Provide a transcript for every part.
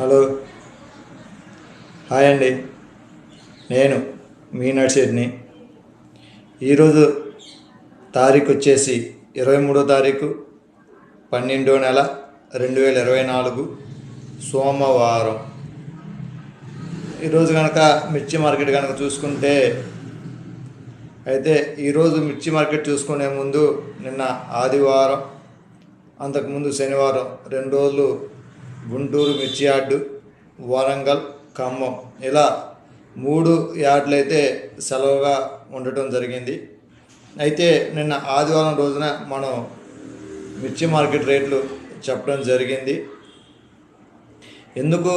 Hello. Hi అండి. నేను మీ నర్సిడ్ని ఈరోజు తారీఖు వచ్చేసి ఇరవై మూడో తారీఖు పన్నెండో నెల రెండు వేల ఇరవై నాలుగు సోమవారం. ఈరోజు కనుక మిర్చి మార్కెట్ కనుక చూసుకుంటే అయితే ఈరోజు మిర్చి మార్కెట్ చూసుకునే ముందు నిన్న ఆదివారం అంతకుముందు శనివారం రెండు రోజులు గుంటూరు మిర్చి యార్డు వరంగల్ ఖమ్మం. ఇలా మూడు యార్డులు అయితే సెలవుగా ఉండటం జరిగింది. అయితే నిన్న ఆదివారం రోజున మనం మిర్చి మార్కెట్ రేట్లు చెప్పడం జరిగింది. ఎందుకు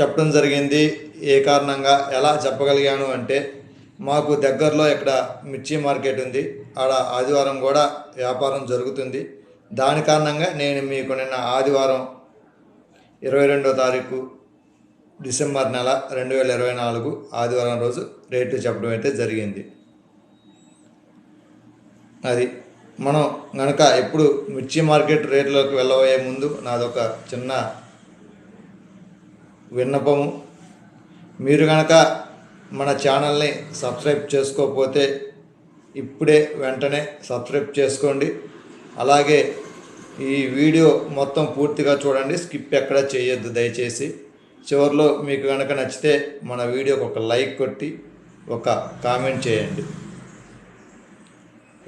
చెప్పడం జరిగింది? ఏ కారణంగా? ఎలా చెప్పగలిగాను అంటే మాకు దగ్గరలో ఇక్కడ మిర్చి మార్కెట్ ఉంది ఆడ ఆదివారం కూడా వ్యాపారం జరుగుతుంది. దాని కారణంగా నేను మీకు నిన్న ఆదివారం ఇరవై రెండో తారీఖు డిసెంబర్ నెల రెండు వేల ఇరవై నాలుగు ఆదివారం రోజు రేట్లు చెప్పడం అయితే జరిగింది. అది మనం కనుక ఎప్పుడు మిర్చి మార్కెట్ రేట్లోకి వెళ్ళబోయే ముందు నాదొక చిన్న విన్నపము. మీరు కనుక మన ఛానల్ని సబ్స్క్రైబ్ చేసుకోకపోతే ఇప్పుడే వెంటనే సబ్స్క్రైబ్ చేసుకోండి. అలాగే ఈ వీడియో మొత్తం పూర్తిగా చూడండి. స్కిప్ ఎక్కడ చేయొద్దు దయచేసి. చివరిలో మీకు కనుక నచ్చితే మన వీడియోకి ఒక లైక్ కొట్టి ఒక కామెంట్ చేయండి.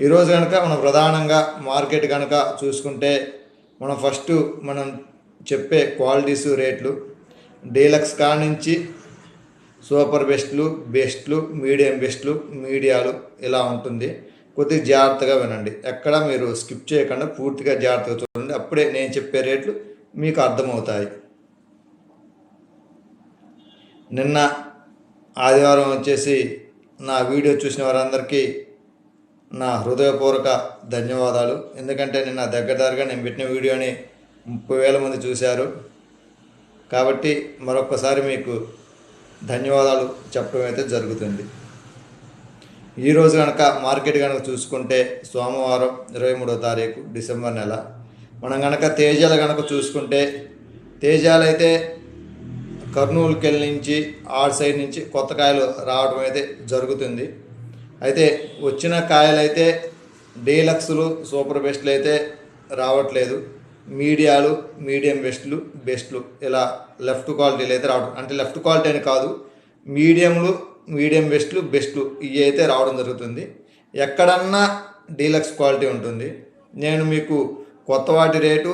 ఈరోజు కనుక మనం ప్రధానంగా మార్కెట్ కనుక చూసుకుంటే మనం ఫస్ట్ మనం చెప్పే క్వాలిటీస్ రేట్లు. డీలక్స్ కా నుంచి సూపర్ బెస్ట్లు బెస్ట్లు మీడియం బెస్ట్లు మీడియాలు ఇలా ఉంటుంది. కొద్దిగా జాగ్రత్తగా వినండి. ఎక్కడ మీరు స్కిప్ చేయకుండా పూర్తిగా జాగ్రత్తగా చూడండి. అప్పుడే నేను చెప్పే రేట్లు మీకు అర్థమవుతాయి. నిన్న ఆదివారం వచ్చేసి నా వీడియో చూసిన వారందరికీ నా హృదయపూర్వక ధన్యవాదాలు. ఎందుకంటే నిన్న దగ్గర దగ్గరగా నేను పెట్టిన వీడియోని ముప్పై వేల మంది చూశారు. కాబట్టి మరొకసారి మీకు ధన్యవాదాలు చెప్పడం అయితే జరుగుతుంది. ఈరోజు కనుక మార్కెట్ కనుక చూసుకుంటే సోమవారం ఇరవై మూడో తారీఖు డిసెంబర్ నెల. మనం కనుక తేజాలు కనుక చూసుకుంటే తేజాలు అయితే కర్నూలుకి నుంచి ఆడ్ సైడ్ నుంచి కొత్త కాయలు రావడం అయితే జరుగుతుంది. అయితే వచ్చిన కాయలు అయితే డీలక్స్లు సూపర్ బెస్ట్లు అయితే రావట్లేదు. మీడియాలు మీడియం బెస్ట్లు బెస్ట్లు ఇలా లెఫ్ట్ క్వాలిటీలు అయితే రావడం అంటే లెఫ్ట్ క్వాలిటీ అని కాదు మీడియంలు మీడియం బెస్ట్లు బెస్ట్ ఇవి అయితే రావడం జరుగుతుంది. ఎక్కడన్నా డీలక్స్ క్వాలిటీ ఉంటుంది. నేను మీకు కొత్త వాటి rate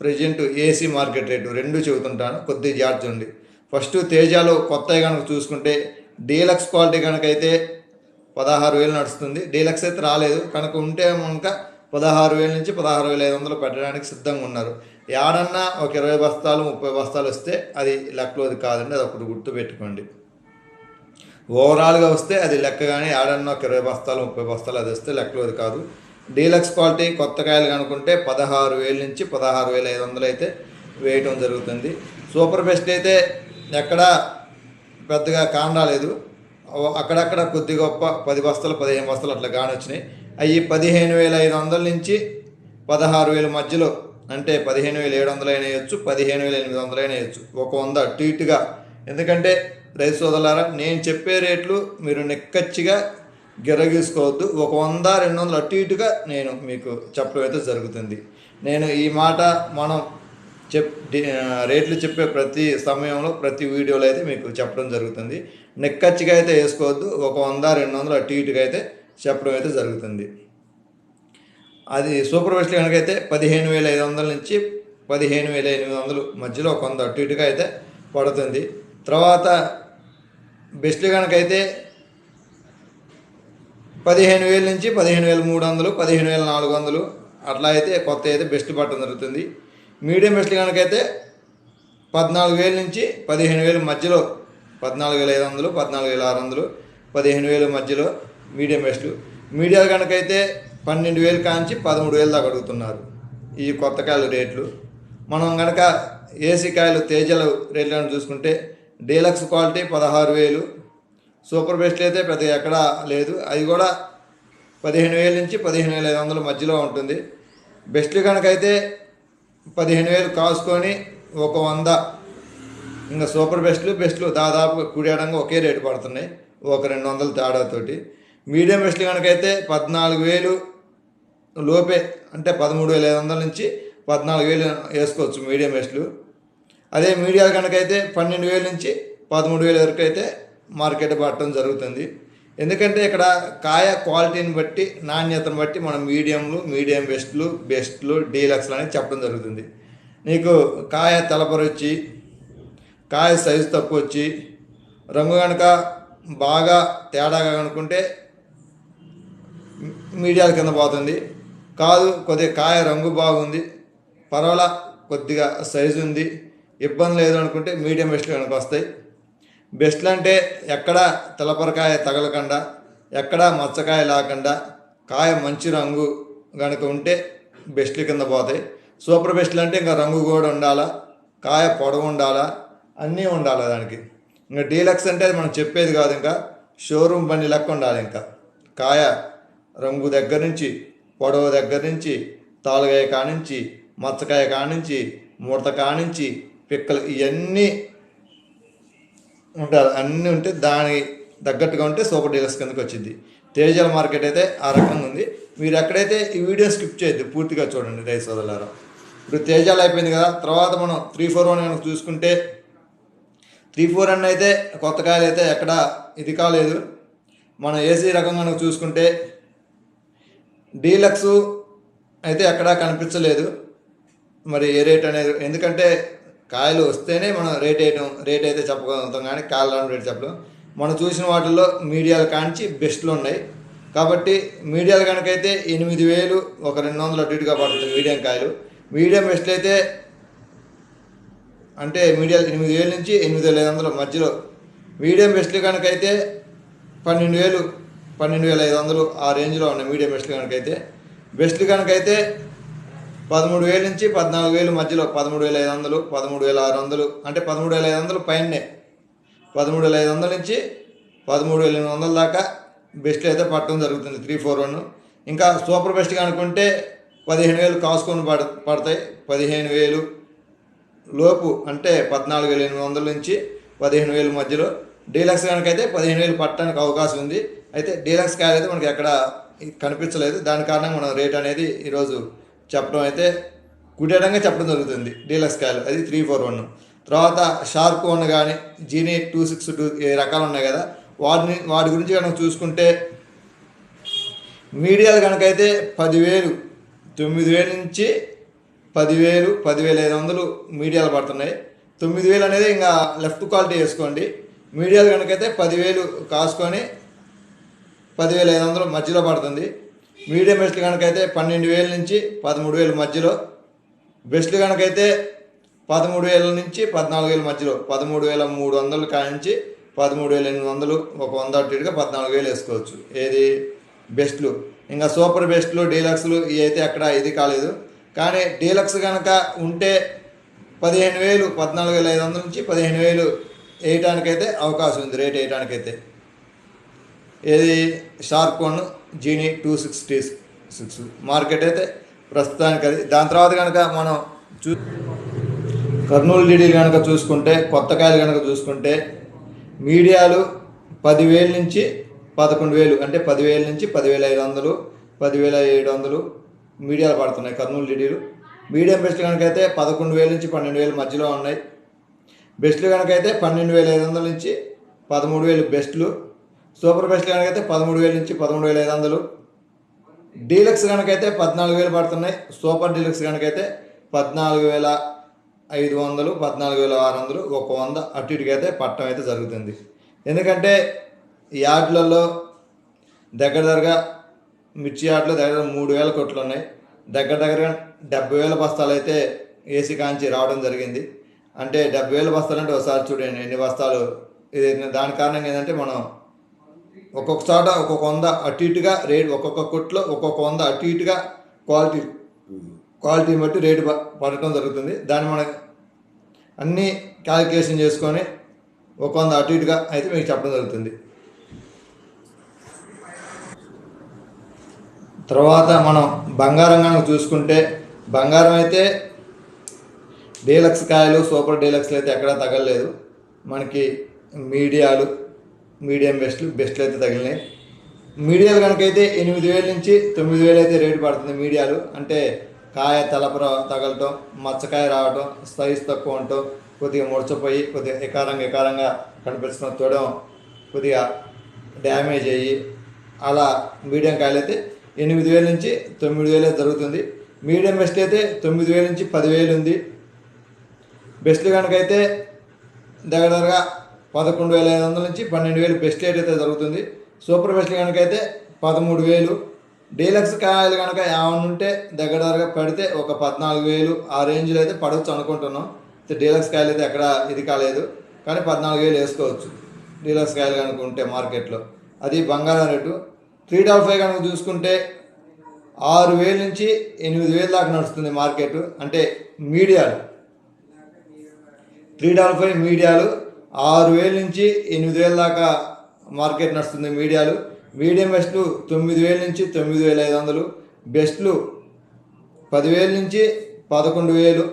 present AC market rate రెండు చెబుతుంటాను కొద్ది జాగ్రత్త ఉంది ఫస్ట్ తేజాలో కొత్తవి కనుక చూసుకుంటే డీలక్స్ క్వాలిటీ కనుక అయితే పదహారు వేలు నడుస్తుంది. డీలక్స్ అయితే రాలేదు. కనుక ఉంటే కనుక పదహారు వేల నుంచి పదహారు వేల ఐదు వందలు పెట్టడానికి సిద్ధంగా ఉన్నారు. ఏడన్నా ఒక ఇరవై బస్తాలు ముప్పై బస్తాలు వస్తే అది లెక్కలోది కాదండి అది ఒకటి గుర్తు పెట్టుకోండి ఓవరాల్గా వస్తే అది లెక్క కానీ ఏడన్నా ఒక ఇరవై బస్తాలు ముప్పై బస్తాలు అది వస్తే లెక్కలోది కాదు. డీలక్స్ క్వాలిటీ కొత్త కాయలు కనుక్కుంటే పదహారు వేల నుంచి పదహారు వేల ఐదు వందలు అయితే వేయటం జరుగుతుంది. సూపర్ బెస్ట్ అయితే ఎక్కడా పెద్దగా కానరాలేదు అక్కడక్కడ కొద్ది గొప్ప పది బస్తాలు పదిహేను బస్తాలు అట్లా కాని వచ్చినాయి. అవి పదిహేను వేల ఐదు వందల నుంచి పదహారు వేల మధ్యలో అంటే పదిహేను వేల ఏడు వందలు అయినా వేయచ్చు పదిహేను వేల ఎనిమిది వందలు అయినా వేయచ్చు. ఒక వంద అటు ఇటుగా. ఎందుకంటే రైతు సోదరులారా నేను చెప్పే రేట్లు మీరు నిక్కచ్చిగా గిరగీసుకోవద్దు. ఒక వంద రెండు వందలు అటు ఇటుగా నేను మీకు చెప్పడం అయితే జరుగుతుంది. నేను ఈ మాట మనం చెప్ రేట్లు చెప్పే ప్రతి సమయంలో ప్రతి వీడియోలో అయితే మీకు చెప్పడం జరుగుతుంది. నిక్కచ్చిగా అయితే వేసుకోవద్దు. ఒక వంద రెండు వందలు అటు ఇటుగా అయితే చెప్పడం అయితే జరుగుతుంది. అది సూపర్ బెస్ట్ కనుకైతే పదిహేను వేల ఐదు వందల నుంచి పదిహేను వేల ఎనిమిది వందలు మధ్యలో ఒక వంద అటు ఇటుగా అయితే పడుతుంది. తర్వాత బెస్ట్ కనుకైతే పదిహేను వేల నుంచి పదిహేను వేల మూడు వందలు పదిహేను వేల నాలుగు వందలు. అట్లా అయితే కొత్త అయితే బెస్ట్ పట్టడం జరుగుతుంది మీడియం బెస్ట్ కనుకైతే పద్నాలుగు వేల నుంచి పదిహేను వేల మధ్యలో పద్నాలుగు వేల ఐదు వందలు పద్నాలుగు వేల ఆరు వందలు పదిహేను వేల మధ్యలో మీడియం బెస్ట్. మీడియా కనుకైతే పన్నెండు వేలు కాంచి పదమూడు వేలు దాకా అడుగుతున్నారు ఈ కొత్త కాయలు రేట్లు. మనం కనుక ఏసీ కాయలు తేజల రేట్లను చూసుకుంటే డీలక్స్ క్వాలిటీ పదహారు వేలు. సూపర్ బెస్ట్ అయితే ప్రతి ఎక్కడా లేదు. అది కూడా పదిహేను వేల నుంచి పదిహేను వేల ఐదు వందల మధ్యలో ఉంటుంది. బెస్ట్లు కనుకైతే పదిహేను వేలు కాసుకొని ఒక వంద. ఇంకా సూపర్ బెస్ట్లు బెస్ట్లు దాదాపు కూడేడంగా ఒకే రేటు పడుతున్నాయి. ఒక రెండు వందల తేడాతోటి. మీడియం బెస్ట్లు కనుకైతే పద్నాలుగు వేలు లోపే అంటే పదమూడు వేల ఐదు వందల నుంచి పద్నాలుగు వేలు వేసుకోవచ్చు మీడియం బెస్ట్లు. అదే మీడియాలు కనుకైతే పన్నెండు వేల నుంచి పదమూడు వేల వరకు అయితే మార్కెట్ పట్టడం జరుగుతుంది. ఎందుకంటే ఇక్కడ కాయ క్వాలిటీని బట్టి నాణ్యతను బట్టి మనం మీడియంలు మీడియం బెస్ట్లు బెస్ట్లు డీలక్స్లు అనేది చెప్పడం జరుగుతుంది. నీకు కాయ తలపరొచ్చి కాయ సైజు తక్కువ వచ్చి రంగు కనుక బాగా తేడాగా కనుక్కుంటే మీడియాల కింద పోతుంది. కాదు కొద్దిగా కాయ రంగు బాగుంది పర్వాలా కొద్దిగా సైజు ఉంది ఇబ్బంది లేదు అనుకుంటే మీడియం బెస్ట్లు కనుక వస్తాయి. బెస్ట్లు అంటే ఎక్కడ తలపరకాయ తగలకుండా ఎక్కడ మచ్చకాయ లేకుండా కాయ మంచి రంగు కనుక ఉంటే బెస్ట్లు కింద పోతాయి. సూపర్ బెస్ట్లు అంటే ఇంకా రంగు కూడా ఉండాలా కాయ పొడవు ఉండాలా అన్నీ ఉండాలి దానికి. ఇంకా డీలక్స్ అంటే అది మనం చెప్పేది కాదు ఇంకా షోరూమ్ బండి లెక్క ఉండాలి ఇంకా. కాయ రంగు దగ్గర నుంచి పొడవు దగ్గర నుంచి తాలుగాయ కానించి మచ్చకాయ కానించి ముడత కానించి పిక్కలు ఇవన్నీ ఉంటారు అన్నీ ఉంటే దానికి తగ్గట్టుగా ఉంటే సూపర్ డీలక్స్ కిందకి వచ్చింది తేజల మార్కెట్ అయితే ఆ రకంగా ఉంది. మీరు ఎక్కడైతే ఈ వీడియో స్కిప్ చేయొద్దు పూర్తిగా చూడండి రైస్ సోదరులారా. ఇప్పుడు తేజాలు అయిపోయింది కదా తర్వాత మనం త్రీ ఫోర్ వన్ కనుక చూసుకుంటే త్రీ ఫోర్ వన్ అయితే కొత్త కాయలు అయితే ఎక్కడ ఇది కాలేదు. మనం ఏసీ రకం కనుక చూసుకుంటే డీలక్స్ అయితే ఎక్కడా కనిపించలేదు. మరి ఏ రేట్ అనేది ఎందుకంటే కాయలు వస్తేనే మనం రేట్ వేయటం రేట్ అయితే చెప్పగలుగుతాం కానీ కాయలు రావడం రేట్ చెప్పలేం. మనం చూసిన వాటిల్లో మీడియాలు కాంచి బెస్ట్లు ఉన్నాయి. కాబట్టి మీడియాలు కనుకైతే ఎనిమిది వేలు ఒక రెండు వందలు అటుగా పడుతుంది మీడియం కాయలు. మీడియం బెస్ట్లు అయితే అంటే మీడియాలు ఎనిమిది వేల నుంచి ఎనిమిది వేల ఐదు వందల మధ్యలో. మీడియం బెస్ట్లు కనుకైతే పన్నెండు వేలు పన్నెండు వేల ఐదు వందలు ఆ రేంజ్లో ఉన్నాయి మీడియం బెస్ట్లు కనుకైతే. బెస్ట్లు కనుకైతే పదమూడు వేల నుంచి పద్నాలుగు వేలు మధ్యలో పదమూడు వేల ఐదు వందలు పదమూడు వేల ఆరు వందలు అంటే పదమూడు వేల ఐదు వందలు పైనే. పదమూడు వేల ఐదు వందల నుంచి పదమూడు వేల ఎనిమిది వందల దాకా బెస్ట్లు అయితే పట్టడం జరుగుతుంది త్రీ ఫోర్ వన్. ఇంకా సూపర్ బెస్ట్ అనుకుంటే పదిహేను వేలు కాసుకొని పడ పడతాయి. పదిహేను వేలు లోపు అంటే పద్నాలుగు వేల ఎనిమిది వందల నుంచి పదిహేను వేల మధ్యలో. డీలక్స్ కనుకైతే పదిహేను వేలు పట్టడానికి అవకాశం ఉంది. అయితే డీలక్స్ కాయలు అయితే మనకి ఎక్కడ కనిపించలేదు. దాని కారణంగా మనం రేట్ అనేది ఈరోజు చెప్పడం అయితే కుటేటంగా చెప్పడం జరుగుతుంది. డీలక్స్ కాయలు. అది త్రీ ఫోర్ వన్. తర్వాత షార్క్ వన్ కానీ జీనీ టూ సిక్స్ టూ ఏ రకాలు ఉన్నాయి కదా వాటిని వాటి గురించి కనుక చూసుకుంటే మీడియాలు కనుకైతే పదివేలు తొమ్మిది వేల నుంచి పదివేలు పదివేల ఐదు వందలు మీడియాలు పడుతున్నాయి. తొమ్మిది వేలు అనేది ఇంకా లెఫ్ట్ క్వాలిటీ వేసుకోండి. మీడియాలు కనుకైతే పదివేలు కాసుకొని పదివేల ఐదు వందలు మధ్యలో పడుతుంది. మీడియం బెస్ట్లు కనుకైతే పన్నెండు వేల నుంచి పదమూడు వేల మధ్యలో బెస్ట్లు కనుకైతే పదమూడు వేల నుంచి పద్నాలుగు వేల మధ్యలో పదమూడు వేల మూడు వందలు కానించి పదమూడు వేల ఎనిమిది వందలు ఒక వంద అటు ఇటుగా పద్నాలుగు వేలు వేసుకోవచ్చు. ఏది? బెస్ట్లు. ఇంకా సూపర్ బెస్ట్లు డీలక్స్లు ఇవి అయితే అక్కడ ఇది కాలేదు. కానీ డీలక్స్ కనుక ఉంటే పదిహేను వేలు పద్నాలుగు వేల ఐదు వందల నుంచి పదిహేను వేలు వేయటానికైతే అవకాశం ఉంది రేట్ వేయటానికైతే. ఏది? Shark one Genie two sixty six market అయితే ప్రస్తుతానికి అది దాని తర్వాత కనుక మనం చూ కర్నూలు డీడీలు కనుక చూసుకుంటే కొత్త కాయలు కనుక చూసుకుంటే మీడియాలు పదివేల నుంచి పదకొండు వేలు అంటే పదివేల నుంచి పదివేల ఐదు వందలు పదివేల ఏడు వందలు మీడియాలు పడుతున్నాయి కర్నూలు డీడీలు మీడియం బెస్ట్ కనుకైతే పదకొండు వేల నుంచి పన్నెండు వేలు మధ్యలో ఉన్నాయి. బెస్ట్లు కనుకైతే పన్నెండు వేల ఐదు వందల నుంచి పదమూడు వేలు బెస్ట్లు. సూపర్ బెస్ట్ కనుకైతే పదమూడు వేల నుంచి పదమూడు వేల ఐదు వందలు. డీలక్స్ కనుకైతే పద్నాలుగు వేలు పడుతున్నాయి. సూపర్ డీలక్స్ కనుకైతే పద్నాలుగు వేల ఐదు వందలు పద్నాలుగు వేల ఆరు వందలు ఒక వంద. అటు ఇటుకైతే అయితే పట్టడం అయితే జరుగుతుంది. ఎందుకంటే ఈ యార్డ్లలో దగ్గర దగ్గరగా మిర్చి యార్డ్లో దగ్గర మూడు వేల కొట్లు ఉన్నాయి. దగ్గర దగ్గరగా డెబ్బై వేల బస్తాలు అయితే ఏసీ కాంచి రావడం జరిగింది. అంటే డెబ్బై వేల బస్తాలు అంటే ఒకసారి చూడండి ఎన్ని బస్తాలు ఇది దాని కారణంగా ఏంటంటే మనం ఒక్కొక్క చోట ఒక్కొక్క వంద అటు ఇటుగా రేట్ ఒక్కొక్క కొట్లో ఒక్కొక్క వంద అటు ఇటుగా క్వాలిటీ క్వాలిటీని బట్టి రేటు పడటం జరుగుతుంది. దాన్ని మనం అన్నీ క్యాలిక్యులేషన్ చేసుకొని ఒక వంద అటు ఇటుగా అయితే మీకు చెప్పడం జరుగుతుంది. తర్వాత మనం బంగారం కనుక చూసుకుంటే బంగారం అయితే డీలక్స్ కాయలు సూపర్ డీలక్స్లు అయితే ఎక్కడా తగలలేదు. మనకి మీడియాలు మీడియం బెస్ట్లు బెస్ట్లు అయితే తగిలినాయి. మీడియాలు కనుకైతే ఎనిమిది వేల నుంచి తొమ్మిది వేలు అయితే రేటు పడుతుంది మీడియాలు. అంటే కాయ తలపర తగలటం మచ్చకాయ రావటం సైజ్ తక్కువ ఉండటం కొద్దిగా ముడచపోయి కొద్దిగా ఎకారంగా ఎకారంగా కనిపిస్తున్న తోడడం కొద్దిగా డ్యామేజ్ అయ్యి అలా మీడియం కాయలు అయితే ఎనిమిది వేల నుంచి తొమ్మిది వేలు జరుగుతుంది. మీడియం బెస్ట్ అయితే తొమ్మిది వేల నుంచి పదివేలు ఉంది. బెస్ట్లు అయితే దగ్గర దగ్గరగా పదకొండు వేల ఐదు వందల నుంచి పన్నెండు వేలు బెస్ట్ రేట్ అయితే జరుగుతుంది. సూపర్ బెస్ట్ కనుకైతే పదమూడు వేలు. డీలక్స్ కాయలు కనుక ఏమన్నా ఉంటే దగ్గర దగ్గరగా పడితే ఒక పద్నాలుగు వేలు. ఆ రేంజ్లో అయితే పడవచ్చు అనుకుంటున్నాం. డీలక్స్ కాయలు అయితే ఎక్కడ ఇది కాలేదు. కానీ పద్నాలుగు వేలు వేసుకోవచ్చు. డీలక్స్ కాయలు కనుక ఉంటే మార్కెట్లో. అది బంగారం రేటు. త్రీ డబల్ ఫైవ్ కనుక చూసుకుంటే ఆరు వేల నుంచి ఎనిమిది వేల దాకా నడుస్తుంది మార్కెట్. అంటే మీడియాలు. త్రీ డబల్ ఫైవ్ మీడియాలు. ఆరు వేల నుంచి ఎనిమిది వేల దాకా మార్కెట్ నడుస్తుంది మీడియాలు. మీడియం బెస్ట్లు తొమ్మిది వేల నుంచి తొమ్మిది వేల ఐదు వందలు. బెస్ట్లు పదివేల నుంచి పదకొండు వేలు.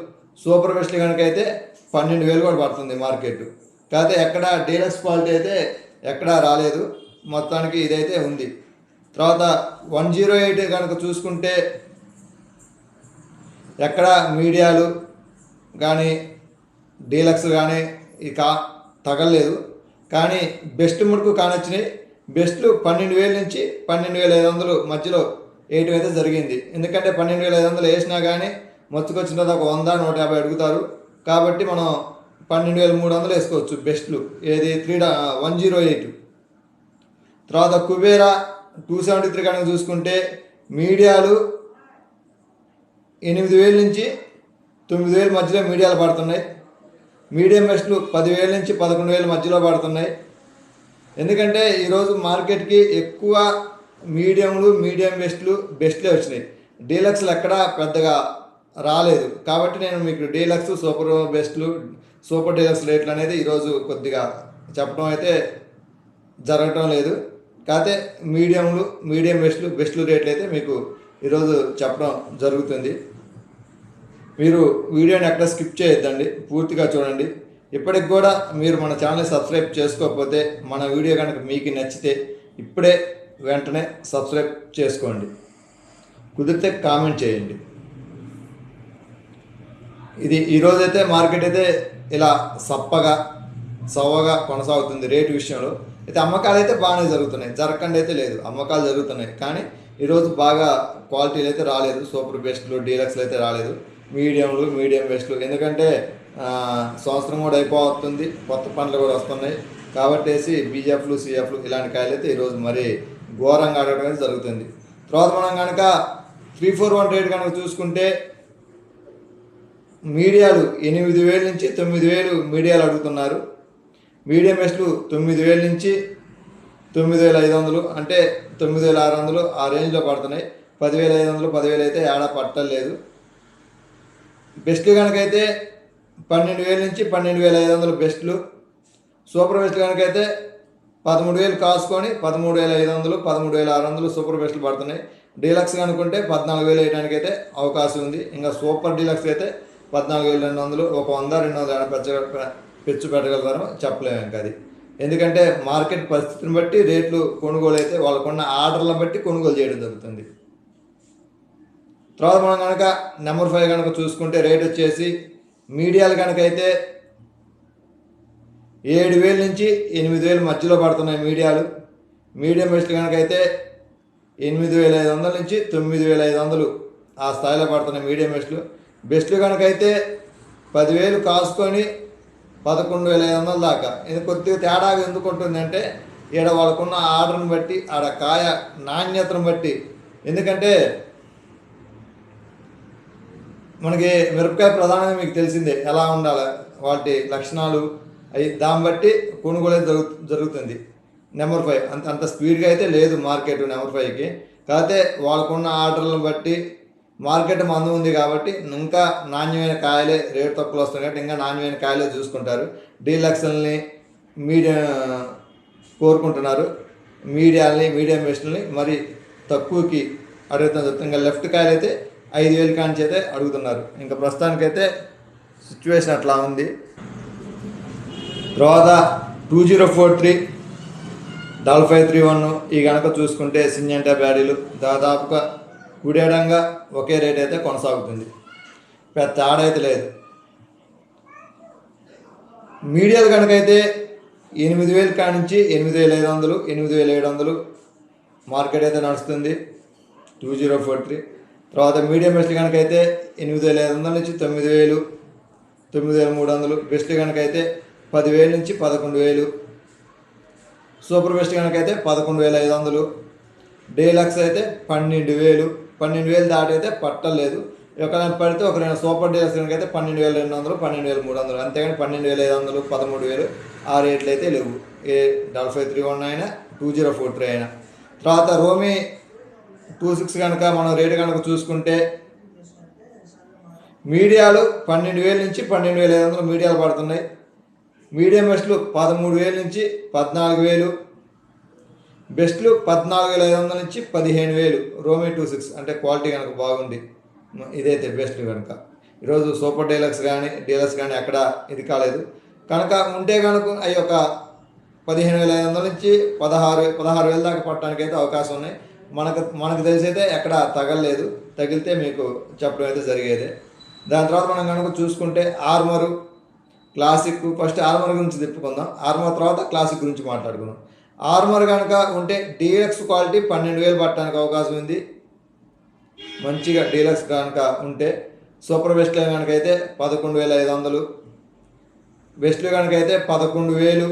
సూపర్ బెస్ట్లు కనుక అయితే పన్నెండు వేలు కూడా పడుతుంది మార్కెట్. కాకపోతే ఎక్కడ డీలక్స్ క్వాలిటీ అయితే ఎక్కడా రాలేదు. మొత్తానికి ఇదైతే ఉంది. తర్వాత వన్ జీరో ఎయిట్ కనుక చూసుకుంటే ఎక్కడ మీడియాలు కానీ డీలక్స్ కానీ ఈ కా తగలలేదు కానీ బెస్ట్ ముడుకు కానొచ్చినాయి. బెస్ట్లు పన్నెండు వేల నుంచి పన్నెండు వేల ఐదు వందలు మధ్యలో వేయటం అయితే జరిగింది. ఎందుకంటే పన్నెండు వేల ఐదు వందలు వేసినా కానీ మొత్తుకొచ్చిన తర్వాత ఒక వంద నూట యాభై అడుగుతారు. కాబట్టి మనం పన్నెండు వేల మూడు వందలు వేసుకోవచ్చు బెస్ట్లు. ఏది? Three one zero eight. తర్వాత కుబేరా టూ సెవెంటీ త్రీ కనుక చూసుకుంటే మీడియాలు ఎనిమిది వేల నుంచి తొమ్మిది వేల మధ్యలో మీడియాలు పడుతున్నాయి. మీడియం బెస్ట్లు పదివేల నుంచి పదకొండు వేల మధ్యలో పడుతున్నాయి. ఎందుకంటే ఈరోజు మార్కెట్కి ఎక్కువ మీడియంలు మీడియం వెస్ట్లు బెస్ట్లే వచ్చినాయి. డీలక్స్లు ఎక్కడా పెద్దగా రాలేదు. కాబట్టి నేను మీకు డీలక్స్ సూపర్ బెస్ట్లు సూపర్ డీలక్స్ రేట్లు అనేది ఈరోజు కొద్దిగా చెప్పడం అయితే జరగటం లేదు. కాకపోతే మీడియంలు మీడియం బెస్ట్లు బెస్ట్లు రేట్లు అయితే మీకు ఈరోజు చెప్పడం జరుగుతుంది. మీరు వీడియోని ఎక్కడ స్కిప్ చేయొద్దండి పూర్తిగా చూడండి. ఇప్పటికి కూడా మీరు మన ఛానల్ సబ్స్క్రైబ్ చేసుకోకపోతే మన వీడియో కనుక మీకు నచ్చితే ఇప్పుడే వెంటనే సబ్స్క్రైబ్ చేసుకోండి. కుదిరితే కామెంట్ చేయండి. ఇది ఈరోజైతే మార్కెట్ అయితే ఇలా సప్పగా సవ్వగా కొనసాగుతుంది రేటు విషయంలో. అయితే అమ్మకాలు అయితే బాగానే జరుగుతున్నాయి. జరగకుండా అయితే లేదు. అమ్మకాలు జరుగుతున్నాయి. కానీ ఈరోజు బాగా క్వాలిటీలు అయితే రాలేదు. సూపర్ బెస్ట్లు డీలక్స్లు అయితే రాలేదు. మీడియంలు మీడియం వేస్ట్లు ఎందుకంటే సంవత్సరం కూడా అయిపోతుంది కొత్త పండ్లు కూడా వస్తున్నాయి. కాబట్టి వేసి బీజెఫ్లు సిఎఫ్లు ఇలాంటి కాయలు అయితే ఈరోజు మరి ఘోరంగా ఆడటం అనేది జరుగుతుంది. తర్వాత మనం కనుక త్రీ ఫోర్ వన్ రేట్ కనుక చూసుకుంటే మీడియాలు ఎనిమిది వేల నుంచి తొమ్మిది వేలు మీడియాలు అడుగుతున్నారు. మీడియం బెస్ట్లు తొమ్మిది వేల నుంచి తొమ్మిది వేల ఐదు వందలు అంటే తొమ్మిది వేల ఆరు వందలు ఆ రేంజ్లో పడుతున్నాయి. పదివేల ఐదు వందలు పదివేలు అయితే ఏడా పట్టలేదు. బెస్ట్లు కనుకైతే పన్నెండు వేల నుంచి పన్నెండు వేల ఐదు వందలు బెస్ట్లు. సూపర్ బెస్ట్లు కనుకైతే పదమూడు వేలు కాసుకొని పదమూడు వేల ఐదు వందలు పదమూడు వేల ఆరు వందలు సూపర్ బెస్ట్లు పడుతున్నాయి. డీలక్స్ కనుక్కుంటే పద్నాలుగు వేలు వేయడానికి అయితే అవకాశం ఉంది. ఇంకా సూపర్ డీలక్స్ అయితే పద్నాలుగు వేల రెండు వందలు ఒక వంద రెండు వందలు ఏమైనా పెంచ పెంచు పెట్టగలుగుతారో చెప్పలేము ఇంకా అది. ఎందుకంటే మార్కెట్ పరిస్థితిని బట్టి రేట్లు కొనుగోలు అయితే వాళ్ళకున్న ఆర్డర్లను బట్టి కొనుగోలు చేయడం జరుగుతుంది. తర్వాత మనం కనుక నెంబర్ ఫైవ్ కనుక చూసుకుంటే రేట్ వచ్చేసి మీడియాలు కనుక అయితే ఏడు వేల నుంచి ఎనిమిది వేల మధ్యలో పడుతున్నాయి మీడియాలు మీడియం బెస్ట్ కనుక అయితే ఎనిమిది వేల ఐదు వందల నుంచి తొమ్మిది వేల ఐదు వందలు ఆ స్థాయిలో పడుతున్నాయి మీడియం బెస్ట్లు బెస్ట్లు కనుక అయితే పదివేలు కాసుకొని పదకొండు వేల ఐదు వందల దాకా. ఇది కొద్దిగా తేడా ఎందుకు ఉంటుందంటే ఈడ వాళ్ళకున్న ఆర్డర్ని బట్టి ఆడ కాయ నాణ్యతను బట్టి. ఎందుకంటే మనకి మిరపకాయ ప్రధానంగా మీకు తెలిసిందే ఎలా ఉండాలి వాటి లక్షణాలు అవి దాన్ని బట్టి కొనుగోలు జరుగు జరుగుతుంది. నెంబర్ ఫైవ్ అంత అంత స్పీడ్గా అయితే లేదు మార్కెట్ నెంబర్ ఫైవ్కి. కాకపోతే వాళ్ళకున్న ఆర్డర్లను బట్టి మార్కెట్ మందు ఉంది కాబట్టి ఇంకా నాణ్యమైన కాయలే రేట్ తక్కువ వస్తుంది కాబట్టి ఇంకా నాణ్యమైన కాయలే చూసుకుంటారు. డీలక్స్ని మీడియం కోరుకుంటున్నారు. మీడియాలని మీడియం బెస్ట్ని మరి తక్కువకి అడుగుతున్నారు ఇంకా లెఫ్ట్ కాయలు అయితే ఐదు వేలు కాంచి అయితే అడుగుతున్నారు. ఇంకా ప్రస్తుతానికైతే సిచ్యువేషన్ అట్లా ఉంది. తర్వాత two zero four three double five three one ఈ కనుక చూసుకుంటే సింజంటా బ్యాడీలు దాదాపుగా కుడేడంగా ఒకే రేట్ అయితే కొనసాగుతుంది. పెద్ద తేడా అయితే లేదు. మీడియాలు కనుకైతే ఎనిమిది వేలు కానించి ఎనిమిది వేల ఐదు వందలు ఎనిమిది వేల ఏడు వందలు మార్కెట్ అయితే నడుస్తుంది. టూ జీరో ఫోర్ త్రీ తర్వాత మీడియం బెస్ట్ కనుకైతే ఎనిమిది వేల ఐదు వందల నుంచి తొమ్మిది వేలు తొమ్మిది వేల మూడు వందలు బెస్ట్ కనుకైతే పదివేలు నుంచి పదకొండు వేలు సూపర్ బెస్ట్ కనుకైతే పదకొండు వేల ఐదు వందలు డీలక్స్ అయితే పన్నెండు వేలు పన్నెండు వేలు దాటైతే పట్టలేదు. ఒకవేళ పడితే ఒక రెండు సూపర్ డీలక్స్ కనుకైతే పన్నెండు వేల రెండు వందలు పన్నెండు వేల మూడు వందలు అంతేగాని పన్నెండు వేల ఐదు వందలు పదమూడు వేలు ఆ రేట్లు అయితే లేవు. ఏ డబల్ ఫైవ్ త్రీ వన్ అయినా టూ జీరో ఫోర్ త్రీ అయినా. తర్వాత రోమీ టూ సిక్స్ కనుక మనం రేటు కనుక చూసుకుంటే మీడియాలు పన్నెండు వేల నుంచి పన్నెండు వేల ఐదు వందలు మీడియాలు పడుతున్నాయి. మీడియం బెస్ట్లు పదమూడు వేల నుంచి పద్నాలుగు వేలు బెస్ట్లు పద్నాలుగు వేల ఐదు వందల నుంచి పదిహేను వేలు. రోమే టూ సిక్స్ అంటే క్వాలిటీ కనుక బాగుంది ఇదైతే బెస్ట్ కనుక ఈరోజు సూపర్ డీలక్స్ కానీ డీలక్స్ కానీ ఎక్కడ ఇది కాలేదు. కనుక ఉంటే కనుక అవి ఒక పదిహేను వేల ఐదు వందల నుంచి పదహారు పదహారు వేల దాకా పట్టడానికి అయితే అవకాశం ఉన్నాయి. మనకు మనకు తెలిసైతే ఎక్కడ తగలలేదు. తగిలితే మీకు చెప్పడం అయితే జరిగేది. దాని తర్వాత మనం కనుక చూసుకుంటే ఆర్మరు క్లాసిక్ ఫస్ట్ ఆర్మర్ గురించి తిప్పుకుందాం ఆర్మర్ తర్వాత క్లాసిక్ గురించి మాట్లాడుకుందాం. ఆర్మర్ కనుక ఉంటే డీలక్స్ క్వాలిటీ పన్నెండు వేలు పట్టడానికి అవకాశం ఉంది. మంచిగా డీలక్స్ కనుక ఉంటే సూపర్ బెస్ట్లో కనుక అయితే పదకొండు వేల ఐదు వందలు. బెస్ట్లో కనుక అయితే పదకొండు వేలు.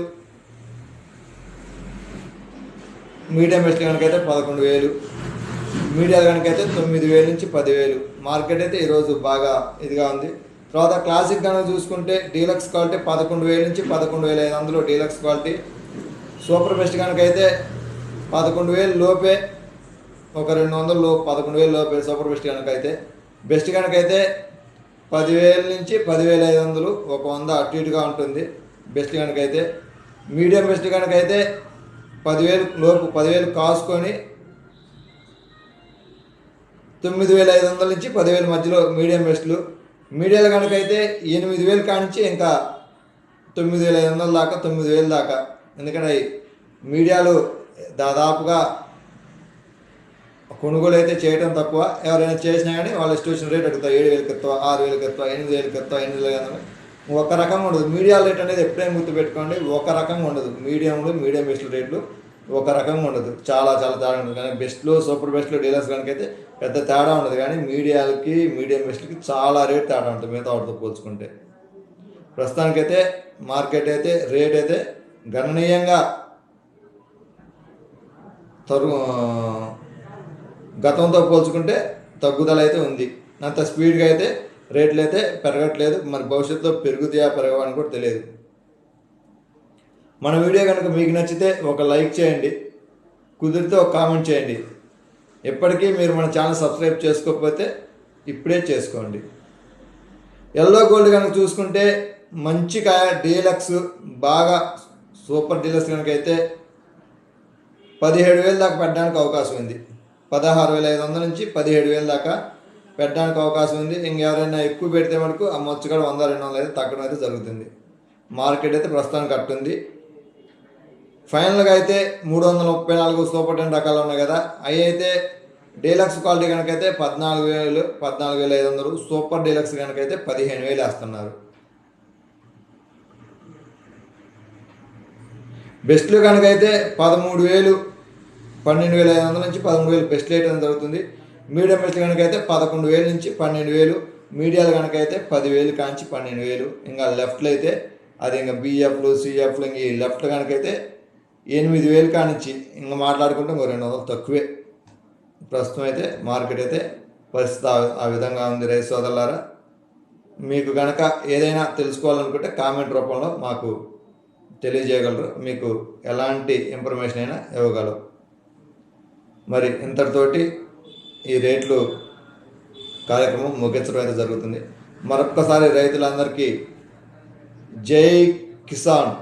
మీడియం బెస్ట్ కనుకైతే పదకొండు వేలు. మీడియా కనుకైతే అయితే తొమ్మిది వేలు నుంచి పదివేలు మార్కెట్ అయితే ఈరోజు బాగా ఇదిగా ఉంది. తర్వాత క్లాసిక్ కనుక చూసుకుంటే డీలక్స్ క్వాలిటీ పదకొండు వేల నుంచి పదకొండు వేల ఐదు వందలు డీలక్స్ క్వాలిటీ సూపర్ బెస్ట్ కనుకైతే పదకొండు వేలు లోపే ఒక రెండు వందలు పదకొండు వేలు లోపే సూపర్ బెస్ట్ కనుకైతే. బెస్ట్ కనుకైతే పదివేల నుంచి పదివేల ఐదు వందలు ఒక వంద అటు ఇటుగా ఉంటుంది. బెస్ట్ కనుకైతే మీడియం బెస్ట్ కనుకైతే పదివేలు లోపు పదివేలు కాసుకొని తొమ్మిది వేల ఐదు వందల నుంచి పదివేల మధ్యలో మీడియం బెస్ట్లు మీడియాలో కనుక అయితే ఎనిమిది వేలు కానించి ఇంకా తొమ్మిది వేల ఐదు వందల దాకా తొమ్మిది వేలు దాకా. ఎందుకంటే మీడియాలు దాదాపుగా కొనుగోలు అయితే చేయడం తక్కువ. ఎవరైనా చేసినా కానీ వాళ్ళ ఇష్టం రేట్ అడుగుతారు ఏడు వేలకి ఎత్తావా ఆరు వేలకి ఎత్తావా ఎనిమిది వేలకి ఎత్తావా ఎనిమిది వేల ఒక రకంగా ఉండదు. మీడియా రేట్ అనేది ఎప్పుడైనా గుర్తుపెట్టుకోండి. ఒక రకంగా ఉండదు. మీడియంలో మీడియం బెస్ట్ రేట్లు ఒక రకంగా ఉండదు. చాలా చాలా తేడా ఉండదు కానీ బెస్ట్లో సూపర్ బెస్ట్లో డీలర్స్ కనుక అయితే పెద్ద తేడా ఉండదు. కానీ మీడియాలకి మీడియం బెస్ట్కి చాలా రేట్ తేడా ఉంటుంది. మిగతా వాటితో పోల్చుకుంటే. ప్రస్తుతానికైతే మార్కెట్ అయితే రేట్ అయితే గణనీయంగా తరు గతంతో పోల్చుకుంటే తగ్గుదల అయితే ఉంది. అంత స్పీడ్గా అయితే రేట్లు అయితే పెరగట్లేదు మరి భవిష్యత్తులో పెరుగుతాయా పెరగవని కూడా తెలియదు. మన వీడియో కనుక మీకు నచ్చితే ఒక లైక్ చేయండి కుదిరితే ఒక కామెంట్ చేయండి. ఎప్పటికీ మీరు మన ఛానల్ సబ్స్క్రైబ్ చేసుకోకపోతే ఇప్పుడే చేసుకోండి. ఎల్లో గోల్డ్ కనుక చూసుకుంటే మంచి కాయ డీలక్స్ బాగా సూపర్ డీలక్స్ కనుక అయితే పదిహేడు వేలు దాకా పెట్టడానికి అవకాశం ఉంది. పదహారు వేల ఐదు వందల నుంచి పదిహేడు వేల దాకా పెట్టడానికి అవకాశం ఉంది. ఇంకెవరైనా ఎక్కువ పెడితే మటుకు ఆ మొచ్చగడ వంద రెండు వందలు అయితే తగ్గడం అయితే జరుగుతుంది. మార్కెట్ అయితే ప్రస్తుతానికి కట్టుంది ఫైనల్గా అయితే మూడు వందల ముప్పై నాలుగు సూపర్ టెన్ రకాలు ఉన్నాయి కదా. అవి అయితే డీలక్స్ క్వాలిటీ కనుకైతే పద్నాలుగు వేలు పద్నాలుగు వేల ఐదు వందలు. సూపర్ డీలక్స్ కనుకైతే పదిహేను వేలు వేస్తున్నారు. బెస్ట్లు కనుకైతే పదమూడు వేలు పన్నెండు వేల ఐదు వందల నుంచి పదమూడు వేలు బెస్ట్ వేయడం జరుగుతుంది. మీడియం బెస్ట్ అయితే పదకొండు వేలు నుంచి పన్నెండు వేలు మీడియాలు కనుకైతే పదివేలు కాంచి పన్నెండు వేలు. ఇంకా లెఫ్ట్లో అయితే అది ఇంకా బిఎఫ్లు సిఎఫ్లు ఇంక ఈ లెఫ్ట్ అయితే ఎనిమిది వేలు కానించి ఇంకా మాట్లాడుకుంటే ఇంకో రెండు వందలు తక్కువే. ప్రస్తుతం అయితే మార్కెట్ అయితే పరిస్థితి ఆ- ఆ విధంగా ఉంది రైతు సోదరులారా. మీకు కనుక ఏదైనా తెలుసుకోవాలనుకుంటే కామెంట్ రూపంలో మాకు తెలియజేయగలరు. మీకు ఎలాంటి ఇన్ఫర్మేషన్ అయినా ఇవ్వగలరు. మరి ఇంతటితోటి ఈ రేట్లు కార్యక్రమం ముగించడం అయితే జరుగుతుంది. మరొక్కసారి రైతులందరికీ జై కిసాన్.